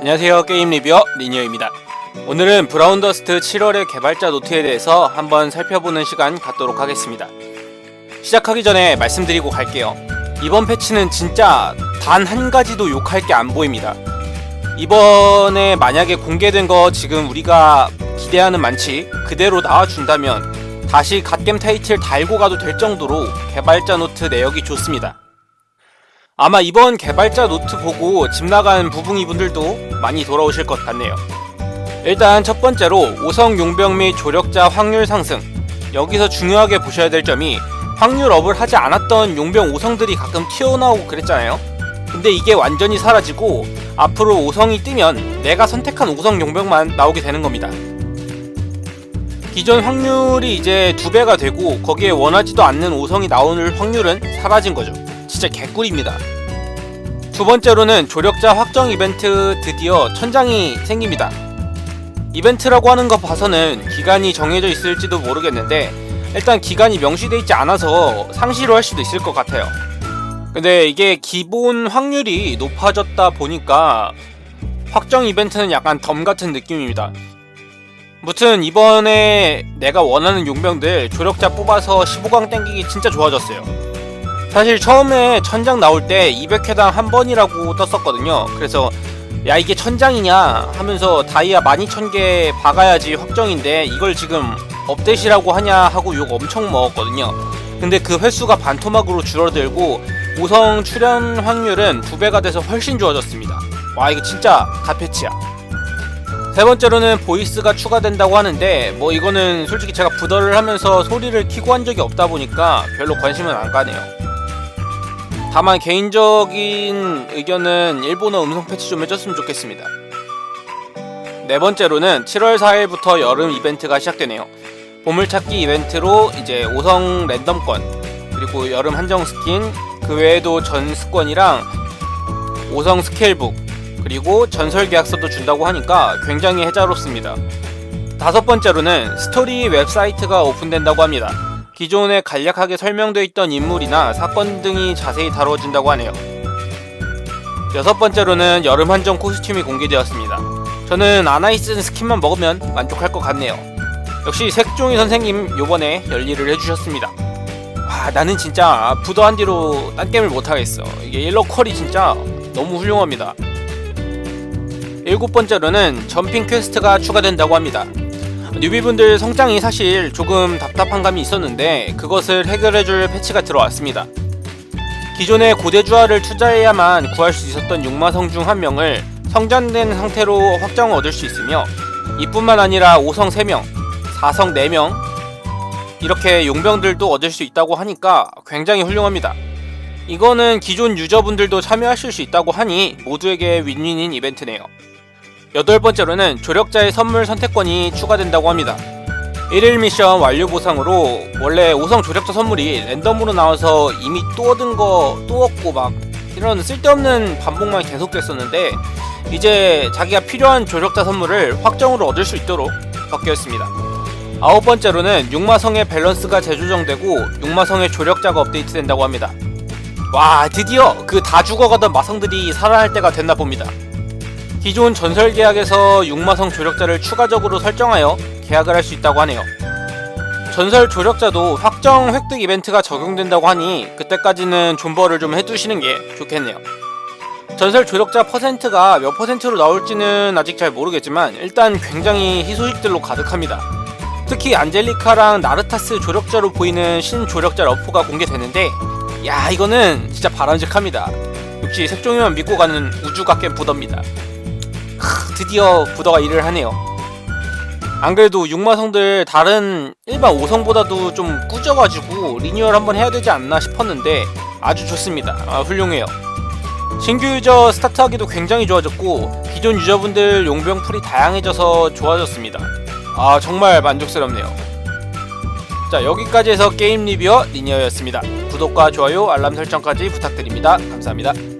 안녕하세요. 게임 리뷰어 리니어입니다. 오늘은 브라운더스트 7월의 개발자 노트에 대해서 한번 살펴보는 시간 갖도록 하겠습니다. 시작하기 전에 말씀드리고 갈게요. 이번 패치는 진짜 단 한 가지도 욕할 게 안 보입니다. 이번에 만약에 공개된 거 지금 우리가 기대하는 만치 그대로 나와준다면 다시 갓겜 타이틀 달고 가도 될 정도로 개발자 노트 내역이 좋습니다 아마 이번 개발자 노트 보고 집 나간 부붕이 분들도 많이 돌아오실 것 같네요. 일단 첫 번째로 오성 용병 및 조력자 확률 상승. 여기서 중요하게 보셔야 될 점이 확률 업을 하지 않았던 용병 오성들이 가끔 튀어나오고 그랬잖아요. 근데 이게 완전히 사라지고 앞으로 오성이 뜨면 내가 선택한 오성 용병만 나오게 되는 겁니다. 기존 확률이 이제 두 배가 되고 거기에 원하지도 않는 오성이 나오는 확률은 사라진 거죠. 진짜 개꿀입니다. 두 번째로는 조력자 확정 이벤트 드디어 천장이 생깁니다. 이벤트라고 하는 거 봐서는 기간이 정해져 있을지도 모르겠는데 일단 기간이 명시돼 있지 않아서 상시로 할 수도 있을 것 같아요. 근데 이게 기본 확률이 높아졌다 보니까 확정 이벤트는 약간 덤 같은 느낌입니다. 무튼 이번에 내가 원하는 용병들 조력자 뽑아서 15강 땡기기 진짜 좋아졌어요. 사실 처음에 천장 나올 때 200회당 한 번이라고 떴었거든요. 그래서 야 이게 천장이냐 하면서 다이아 12,000개 박아야지 확정인데 이걸 지금 업데이트라고 하냐 하고 욕 엄청 먹었거든요. 근데 그 횟수가 반토막으로 줄어들고 우성 출연 확률은 두 배가 돼서 훨씬 좋아졌습니다. 와 이거 진짜 갓패치야. 세 번째로는 보이스가 추가된다고 하는데 뭐 이거는 솔직히 제가 부더를 하면서 소리를 키고 한 적이 없다 보니까 별로 관심은 안 가네요. 다만 개인적인 의견은 일본어 음성 패치 좀 해줬으면 좋겠습니다. 네 번째로는 7월 4일부터 여름 이벤트가 시작되네요. 보물찾기 이벤트로 이제 5성 랜덤권 그리고 여름 한정 스킨 그 외에도 전 스권이랑 5성 스케일북 그리고 전설 계약서도 준다고 하니까 굉장히 해자롭습니다. 다섯 번째로는 스토리 웹사이트가 오픈된다고 합니다. 기존에 간략하게 설명되어 있던 인물이나 사건 등이 자세히 다뤄진다고 하네요. 여섯 번째로는 여름 한정 코스튬이 공개되었습니다. 저는 아나이슨 스킨만 먹으면 만족할 것 같네요. 역시 색종이 선생님 요번에 열일을 해주셨습니다. 아 나는 진짜 부더 한 뒤로 딴 게임을 못하겠어. 이게 일러 퀄이 진짜 너무 훌륭합니다. 일곱 번째로는 점핑 퀘스트가 추가된다고 합니다. 뉴비분들 성장이 사실 조금 답답한 감이 있었는데 그것을 해결해줄 패치가 들어왔습니다. 기존의 고대주화를 투자해야만 구할 수 있었던 육마성 중 한 명을 성장된 상태로 확정을 얻을 수 있으며 이뿐만 아니라 5성 3명, 4성 4명 이렇게 용병들도 얻을 수 있다고 하니까 굉장히 훌륭합니다. 이거는 기존 유저분들도 참여하실 수 있다고 하니 모두에게 윈윈인 이벤트네요. 여덟 번째로는 조력자의 선물 선택권이 추가된다고 합니다. 1일 미션 완료 보상으로 원래 5성 조력자 선물이 랜덤으로 나와서 이미 또 얻은 거 또 얻고 막 이런 쓸데없는 반복만 계속됐었는데 이제 자기가 필요한 조력자 선물을 확정으로 얻을 수 있도록 바뀌었습니다. 아홉 번째로는 육마성의 밸런스가 재조정되고 육마성의 조력자가 업데이트된다고 합니다. 와 드디어 그 다 죽어가던 마성들이 살아날 때가 됐나 봅니다. 기존 전설 계약에서 육마성 조력자를 추가적으로 설정하여 계약을 할 수 있다고 하네요. 전설 조력자도 확정 획득 이벤트가 적용된다고 하니 그때까지는 존버를 좀 해두시는 게 좋겠네요. 전설 조력자 퍼센트가 몇 퍼센트로 나올지는 아직 잘 모르겠지만 일단 굉장히 희소식들로 가득합니다. 특히 안젤리카랑 나르타스 조력자로 보이는 신조력자 러프가 공개되는데 야 이거는 진짜 바람직합니다. 역시 색종이만 믿고 가는 우주각겜 부더입니다. 크, 드디어 부더가 일을 하네요. 안 그래도 육마성들 다른 일반 5성보다도 좀 꾸져가지고 리뉴얼 한번 해야 되지 않나 싶었는데 아주 좋습니다. 아, 훌륭해요. 신규 유저 스타트하기도 굉장히 좋아졌고 기존 유저분들 용병 풀이 다양해져서 좋아졌습니다. 아 정말 만족스럽네요. 자 여기까지 해서 게임 리뷰어 리니어였습니다. 구독과 좋아요 알람 설정까지 부탁드립니다. 감사합니다.